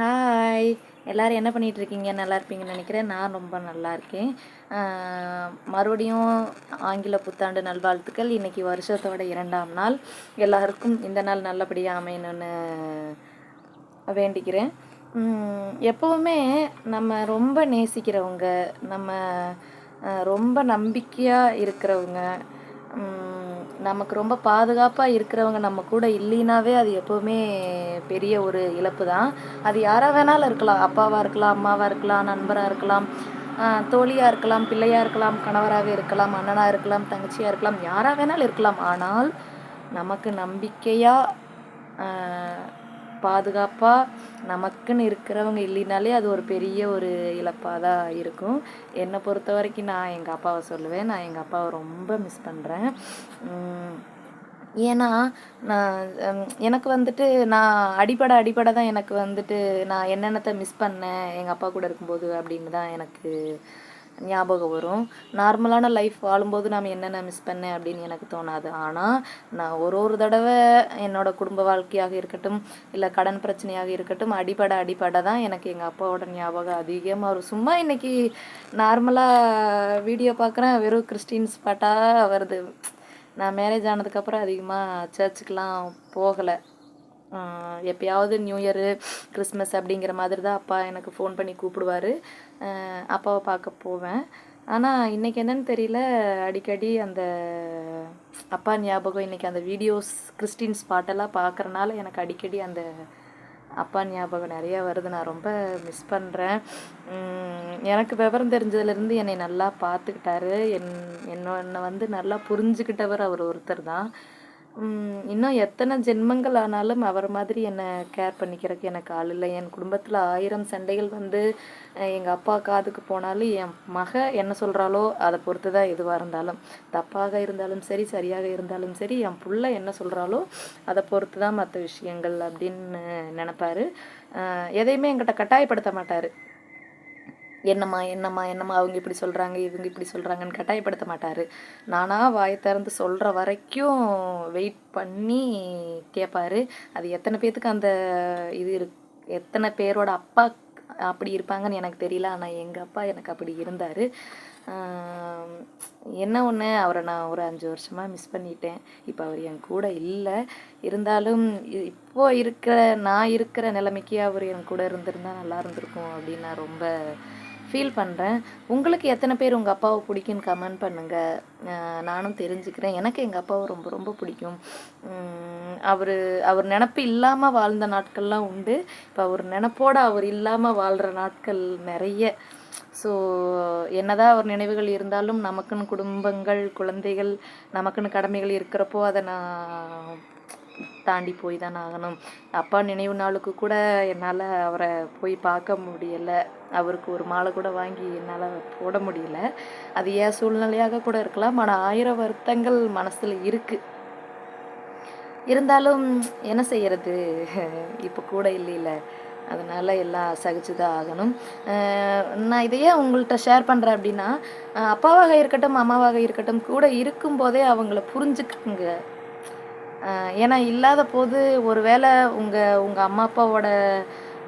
Hi எல்லோரும் என்ன பண்ணிகிட்டு இருக்கீங்க நல்லா இருப்பீங்கன்னு நினைக்கிறேன். நான் ரொம்ப நல்லா இருக்கேன். மறுபடியும் ஆங்கில புத்தாண்டு நல்வாழ்த்துக்கள். இன்றைக்கி வருஷத்தோட இரண்டாம் நாள். எல்லாருக்கும் இந்த நாள் நல்லபடியாக அமையணும்னு வேண்டிக்கிறேன். எப்போவுமே நம்ம ரொம்ப நேசிக்கிறவங்க நம்ம ரொம்ப நம்பிக்கையாக இருக்கிறவங்க நமக்கு ரொம்ப பாதுகாப்பாக இருக்கிறவங்க நம்ம கூட இல்லைனாவே அது எப்போவுமே பெரிய ஒரு இழப்பு தான் அது யாராக வேணாலும் இருக்கலாம். அப்பாவாக இருக்கலாம் அம்மாவாக இருக்கலாம் நண்பராக இருக்கலாம் தோழியாக இருக்கலாம் பிள்ளையாக இருக்கலாம் கணவராகவே இருக்கலாம் அண்ணனாக இருக்கலாம் தங்கச்சியாக இருக்கலாம் யாராக வேணாலும் இருக்கலாம். ஆனால் நமக்கு நம்பிக்கையாக பாதுகாப்பாக நமக்குன்னு இருக்கிறவங்க இல்லைனாலே அது ஒரு பெரிய ஒரு இழப்பாக தான் இருக்கும். என்னை பொறுத்த வரைக்கும் நான் எங்கள் அப்பாவை சொல்லுவேன். நான் எங்கள் அப்பாவை ரொம்ப மிஸ் பண்ணுறேன் ஏன்னா நான் எனக்கு வந்துட்டு நான் அடிப்படை அடிப்படை தான் எனக்கு வந்துட்டு நான் என்னென்னத்தை மிஸ் பண்ணேன் எங்கள் அப்பா கூட இருக்கும்போது அப்படின்னு தான் எனக்கு ஞாபகம் வரும். நார்மலான லைஃப் வாழும்போது நாம் என்னென்ன மிஸ் பண்ணேன் அப்படின்னு எனக்கு தோணாது. ஆனால் நான் ஒரு ஒரு தடவை என்னோடய குடும்ப வாழ்க்கையாக இருக்கட்டும் இல்லை கடன் பிரச்சனையாக இருக்கட்டும் அடிப்படை அடிப்படை தான் எனக்கு எங்கள் அப்பாவோட ஞாபகம் அதிகமாக வரும். சும்மா இன்றைக்கி நார்மலாக வீடியோ பார்க்குறேன். வெறும் கிறிஸ்டின்ஸ் பாட்டாக வருது. நான் மேரேஜ் ஆனதுக்கப்புறம் அதிகமாக சர்ச்சுக்கெலாம் போகலை. எப்பயாவது நியூ இயரு கிறிஸ்மஸ் அப்படிங்கிற மாதிரி தான் அப்பா எனக்கு ஃபோன் பண்ணி கூப்பிடுவாரு. அப்பாவை பார்க்க போவேன். ஆனால் இன்றைக்கி என்னன்னு தெரியல. அடிக்கடி அந்த அப்பா ஞாபகம் இன்றைக்கி அந்த வீடியோஸ் கிறிஸ்டின்ஸ் பாட்டெல்லாம் பார்க்குறனால எனக்கு அடிக்கடி அந்த அப்பா ஞாபகம் நிறையா வருது. நான் ரொம்ப மிஸ் பண்ணுறேன் எனக்கு விவரம் தெரிஞ்சதுலேருந்து என்னை நல்லா பார்த்துக்கிட்டாரு. என் என்னை என்னை வந்து நல்லா புரிஞ்சுக்கிட்டவர் அவர் ஒருத்தர் தான். இன்னும் எத்தனை ஜென்மங்கள் ஆனாலும் அவர் மாதிரி என்னை கேர் பண்ணிக்கிறதுக்கு எனக்கு ஆள் இல்லை. என் குடும்பத்தில் ஆயிரம் சண்டைகள் வந்து எங்கள் அப்பா காதுக்கு போனாலும் என் மக என்ன சொல்கிறாளோ அதை பொறுத்து தான் எதுவாக இருந்தாலும். தப்பாக இருந்தாலும் சரி சரியாக இருந்தாலும் சரி என் புள்ள என்ன சொல்கிறாளோ அதை பொறுத்து தான் மற்ற விஷயங்கள் அப்படின்னு நினப்பார். எதையுமே எங்கிட்ட கட்டாயப்படுத்த மாட்டார். என்னம்மா என்னம்மா என்னம்மா அவங்க இப்படி சொல்கிறாங்க இவங்க இப்படி சொல்கிறாங்கன்னு கட்டாயப்படுத்த மாட்டார். நானாக வாயை திறந்து சொல்கிற வரைக்கும் வெயிட் பண்ணி கேட்பாரு அது எத்தனை பேர்த்துக்கு அந்த இது இரு எத்தனை பேரோட அப்பா அப்படி இருப்பாங்கன்னு எனக்கு தெரியல. ஆனால் எங்கள் அப்பா எனக்கு அப்படி இருந்தார். என்ன ஒன்று அவரை நான் ஒரு அஞ்சு வருஷமாக மிஸ் பண்ணிட்டேன். இப்போ அவர் என் கூட இல்லை. இருந்தாலும் இப்போது இருக்கிற நான் இருக்கிற நிலைமைக்கு அவர் என் கூட இருந்திருந்தா நல்லா இருந்திருக்கும் அப்படின்னு நான் ரொம்ப ஃபீல் பண்ணுறேன் உங்களுக்கு எத்தனை பேர் உங்கள் அப்பாவை பிடிக்குன்னு கமெண்ட் பண்ணுங்கள் நானும் தெரிஞ்சுக்கிறேன். எனக்கு எங்கள் அப்பாவை ரொம்ப ரொம்ப பிடிக்கும். அவர் அவர் நினப்பு இல்லாமல் வாழ்ந்த நாட்கள்லாம் உண்டு. இப்போ அவர் நினப்போடு அவர் இல்லாமல் வாழ்கிற நாட்கள் நிறைய. ஸோ என்னதான் அவர் நினைவுகள் இருந்தாலும் நமக்குன்னு குடும்பங்கள் குழந்தைகள் நமக்குன்னு கடமைகள் இருக்கிறப்போ அதை நான் தாண்டி போய் தான் ஆகணும். அப்பா நினைவு நாளுக்கு கூட என்னால் அவரை போய் பார்க்க முடியலை. அவருக்கு ஒரு மாலை கூட வாங்கி என்னால் போட முடியல. அது ஏன் சூழ்நிலையாக கூட இருக்கலாம். ஆனால் ஆயிரம் வருத்தங்கள் மனசில் இருக்குது இருந்தாலும் என்ன செய்யறது? இப்போ கூட இல்லைல்ல அதனால் எல்லாம் சகிச்சு தான் ஆகணும் நான் இதையே உங்கள்கிட்ட ஷேர் பண்ணுறேன் அப்படின்னா அப்பாவாக இருக்கட்டும் அம்மாவாக இருக்கட்டும் கூட இருக்கும்போதே அவங்கள புரிஞ்சுக்கங்க. ஏன்னா இல்லாத போது ஒருவேளை உங்கள் உங்கள் அம்மா அப்பாவோட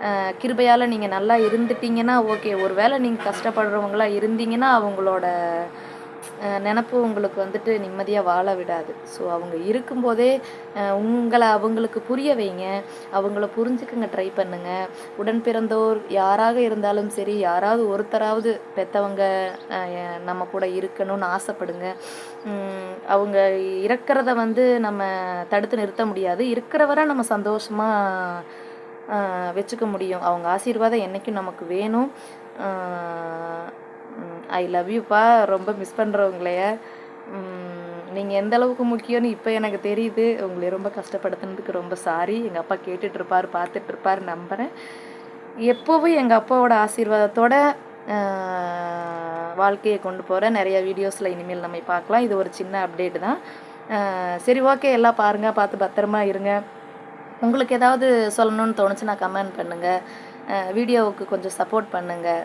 அஹ் கிருபையால் நீங்கள் நல்லா இருந்துட்டீங்கன்னா ஓகே. ஒருவேளை நீங்கள் கஷ்டப்படுறவங்களா இருந்தீங்கன்னா அவங்களோட நினப்பு உங்களுக்கு வந்துட்டு நிம்மதியாக வாழ விடாது. ஸோ அவங்க இருக்கும்போதே உங்களை அவங்களுக்கு புரிய வைங்க. அவங்கள புரிஞ்சுக்குங்க ட்ரை பண்ணுங்க. உடன் பிறந்தோர் யாராக இருந்தாலும் சரி யாராவது ஒருத்தராவது பெற்றவங்க நம்ம கூட இருக்கணும்னு ஆசைப்படுங்க. அவங்க இறக்கிறத வந்து நம்ம தடுத்து நிறுத்த முடியாது. இருக்கிறவரை நம்ம சந்தோஷமாக வச்சுக்க முடியும். அவங்க ஆசீர்வாதம் என்றைக்கும் நமக்கு வேணும். ஐ லவ் யூப்பா ரொம்ப மிஸ் பண்ணுறவங்களைய நீங்கள் எந்த அளவுக்கு முக்கியம்னு இப்போ எனக்கு தெரியுது. உங்களை ரொம்ப கஷ்டப்படுத்துனதுக்கு ரொம்ப சாரி எங்கள் அப்பா கேட்டுட்ருப்பார் பார்த்துட்ருப்பார் நம்புகிறேன் எப்போவும் எங்கள் அப்பாவோட ஆசீர்வாதத்தோட வாழ்க்கையை கொண்டு போகிற நிறைய வீடியோஸில் இனிமேல் நம்ம பார்க்கலாம். இது ஒரு சின்ன அப்டேட் தான். சரி ஓகே எல்லாம் பாருங்கள் பார்த்து பத்திரமா இருங்க. உங்களுக்கு ஏதாவது சொல்லணும்னு தோணுச்சுன்னா கமெண்ட் பண்ணுங்கள் வீடியோவுக்கு கொஞ்சம் சப்போர்ட் பண்ணுங்கள்